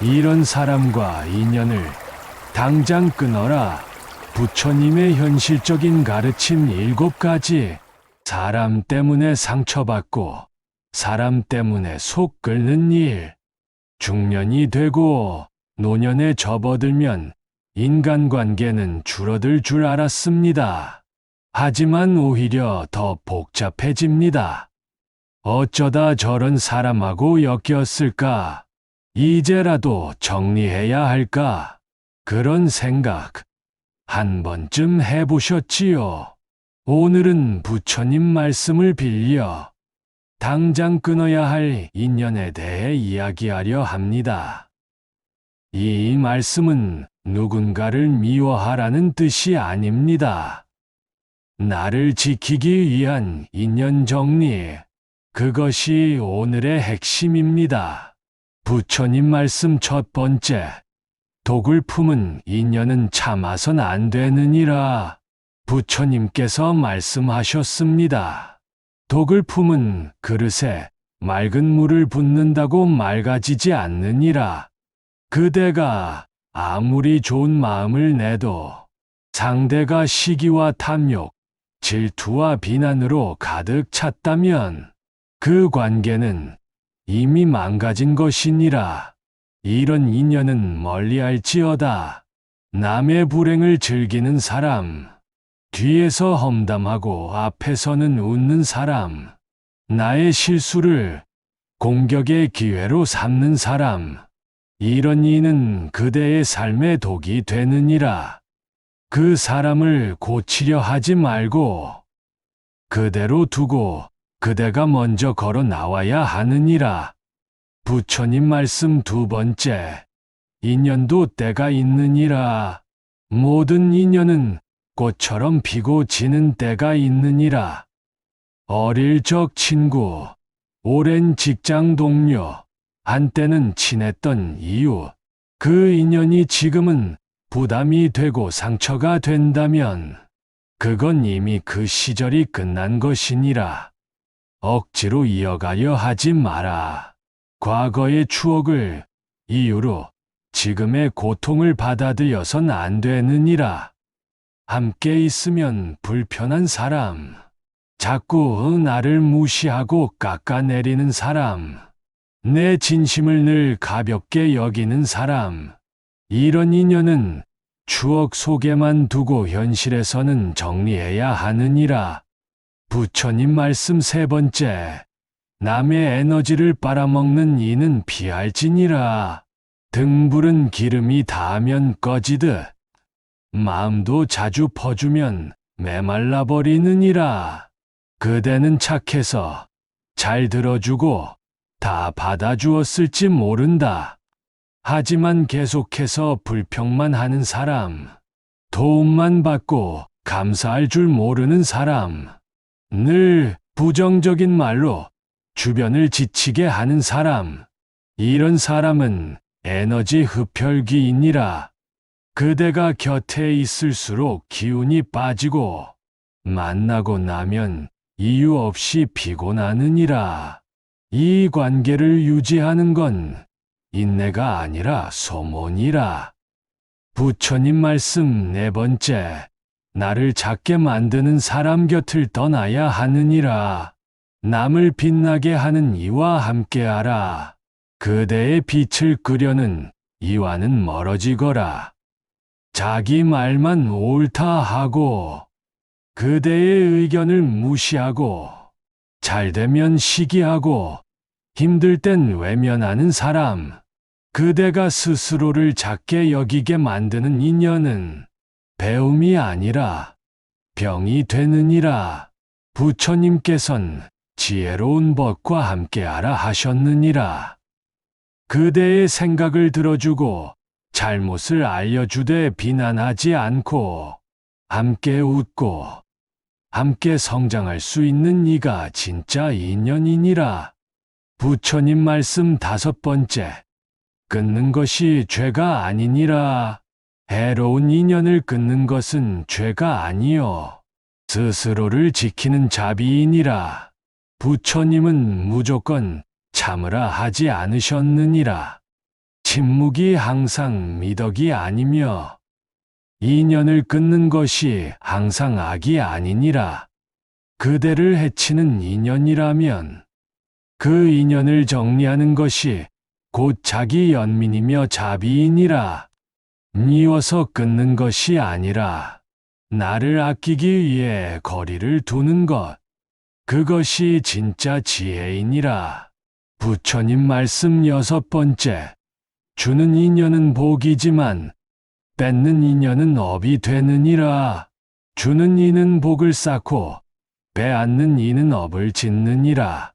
이런 사람과 인연을 당장 끊어라. 부처님의 현실적인 가르침 일곱 가지. 사람 때문에 상처받고 사람 때문에 속 끓는 일. 중년이 되고 노년에 접어들면 인간관계는 줄어들 줄 알았습니다. 하지만 오히려 더 복잡해집니다. 어쩌다 저런 사람하고 엮였을까? 이제라도 정리해야 할까? 그런 생각 한 번쯤 해보셨지요? 오늘은 부처님 말씀을 빌려 당장 끊어야 할 인연에 대해 이야기하려 합니다. 이 말씀은 누군가를 미워하라는 뜻이 아닙니다. 나를 지키기 위한 인연 정리. 그것이 오늘의 핵심입니다. 부처님 말씀 첫 번째. 독을 품은 인연은 참아선 안 되느니라. 부처님께서 말씀하셨습니다. 독을 품은 그릇에 맑은 물을 붓는다고 맑아지지 않느니라. 그대가 아무리 좋은 마음을 내도 상대가 시기와 탐욕, 질투와 비난으로 가득 찼다면 그 관계는 이미 망가진 것이니라. 이런 인연은 멀리할지어다. 남의 불행을 즐기는 사람, 뒤에서 험담하고 앞에서는 웃는 사람, 나의 실수를 공격의 기회로 삼는 사람, 이런 이는 그대의 삶의 독이 되느니라. 그 사람을 고치려 하지 말고 그대로 두고 그대가 먼저 걸어 나와야 하느니라. 부처님 말씀 두 번째. 인연도 때가 있느니라. 모든 인연은 꽃처럼 피고 지는 때가 있느니라. 어릴 적 친구, 오랜 직장 동료, 한때는 친했던 이유, 그 인연이 지금은 부담이 되고 상처가 된다면, 그건 이미 그 시절이 끝난 것이니라. 억지로 이어가려 하지 마라. 과거의 추억을 이유로 지금의 고통을 받아들여선 안 되느니라. 함께 있으면 불편한 사람, 자꾸 나를 무시하고 깎아내리는 사람, 내 진심을 늘 가볍게 여기는 사람, 이런 인연은 추억 속에만 두고 현실에서는 정리해야 하느니라. 부처님 말씀 세 번째. 남의 에너지를 빨아먹는 이는 피할지니라. 등불은 기름이 닿으면 꺼지듯 마음도 자주 퍼주면 메말라 버리느니라. 그대는 착해서 잘 들어주고 다 받아주었을지 모른다. 하지만 계속해서 불평만 하는 사람, 도움만 받고 감사할 줄 모르는 사람, 늘 부정적인 말로 주변을 지치게 하는 사람, 이런 사람은 에너지 흡혈귀이니라. 그대가 곁에 있을수록 기운이 빠지고 만나고 나면 이유 없이 피곤하느니라. 이 관계를 유지하는 건 인내가 아니라 소문이라. 부처님 말씀 네 번째. 나를 작게 만드는 사람 곁을 떠나야 하느니라. 남을 빛나게 하는 이와 함께하라. 그대의 빛을 끄려는 이와는 멀어지거라. 자기 말만 옳다 하고 그대의 의견을 무시하고 잘 되면 시기하고 힘들 땐 외면하는 사람. 그대가 스스로를 작게 여기게 만드는 인연은 배움이 아니라 병이 되느니라. 부처님께선 지혜로운 법과 함께하라 하셨느니라. 그대의 생각을 들어주고 잘못을 알려주되 비난하지 않고 함께 웃고 함께 성장할 수 있는 이가 진짜 인연이니라. 부처님 말씀 다섯 번째. 끊는 것이 죄가 아니니라. 해로운 인연을 끊는 것은 죄가 아니요. 스스로를 지키는 자비이니라. 부처님은 무조건 참으라 하지 않으셨느니라. 침묵이 항상 미덕이 아니며 인연을 끊는 것이 항상 악이 아니니라. 그대를 해치는 인연이라면 그 인연을 정리하는 것이 곧 자기 연민이며 자비이니라. 미워서 끊는 것이 아니라 나를 아끼기 위해 거리를 두는 것. 그것이 진짜 지혜이니라. 부처님 말씀 여섯 번째. 주는 인연은 복이지만 뺏는 인연은 업이 되느니라. 주는 이는 복을 쌓고 빼앗는 이는 업을 짓느니라.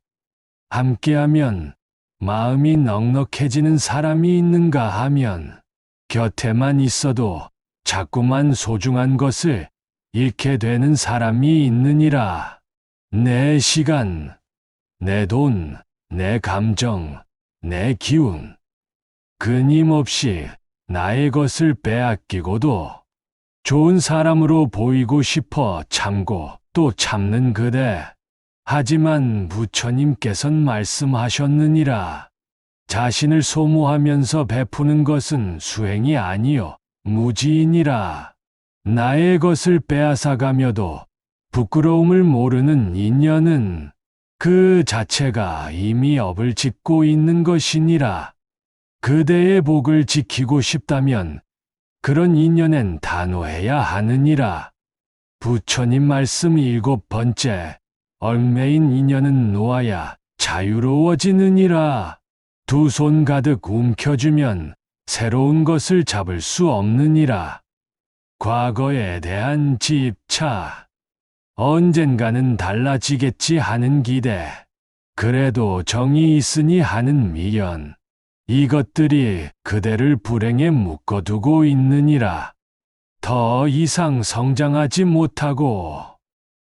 함께하면 마음이 넉넉해지는 사람이 있는가 하면 곁에만 있어도 자꾸만 소중한 것을 잃게 되는 사람이 있느니라. 내 시간, 내 돈, 내 감정, 내 기운. 끊임없이 나의 것을 빼앗기고도 좋은 사람으로 보이고 싶어 참고 또 참는 그대. 하지만 부처님께선 말씀하셨느니라. 자신을 소모하면서 베푸는 것은 수행이 아니요 무지이니라. 나의 것을 빼앗아가며도 부끄러움을 모르는 인연은 그 자체가 이미 업을 짓고 있는 것이니라. 그대의 복을 지키고 싶다면 그런 인연엔 단호해야 하느니라. 부처님 말씀 일곱 번째, 얽매인 인연은 놓아야 자유로워지느니라. 두 손 가득 움켜주면 새로운 것을 잡을 수 없느니라. 과거에 대한 집차. 언젠가는 달라지겠지 하는 기대. 그래도 정이 있으니 하는 미련. 이것들이 그대를 불행에 묶어두고 있느니라. 더 이상 성장하지 못하고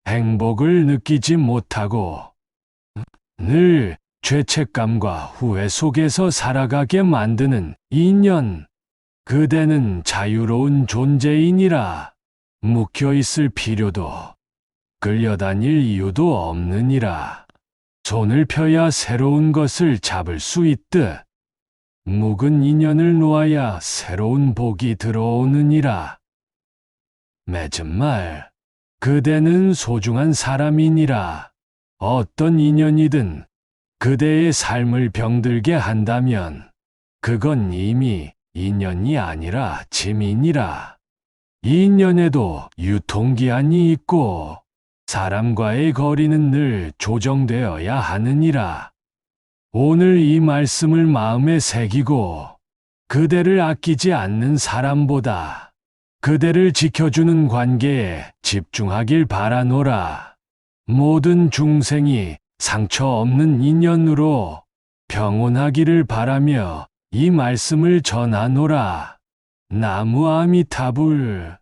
행복을 느끼지 못하고 늘 죄책감과 후회 속에서 살아가게 만드는 인연. 그대는 자유로운 존재이니라. 묵혀 있을 필요도 끌려다닐 이유도 없느니라. 손을 펴야 새로운 것을 잡을 수 있듯 묵은 인연을 놓아야 새로운 복이 들어오느니라. 맺은 말, 그대는 소중한 사람이니라. 어떤 인연이든 그대의 삶을 병들게 한다면 그건 이미 인연이 아니라 짐이니라. 인연에도 유통기한이 있고 사람과의 거리는 늘 조정되어야 하느니라. 오늘 이 말씀을 마음에 새기고 그대를 아끼지 않는 사람보다 그대를 지켜주는 관계에 집중하길 바라노라. 모든 중생이 상처 없는 인연으로 평온하기를 바라며 이 말씀을 전하노라. 나무 아미타불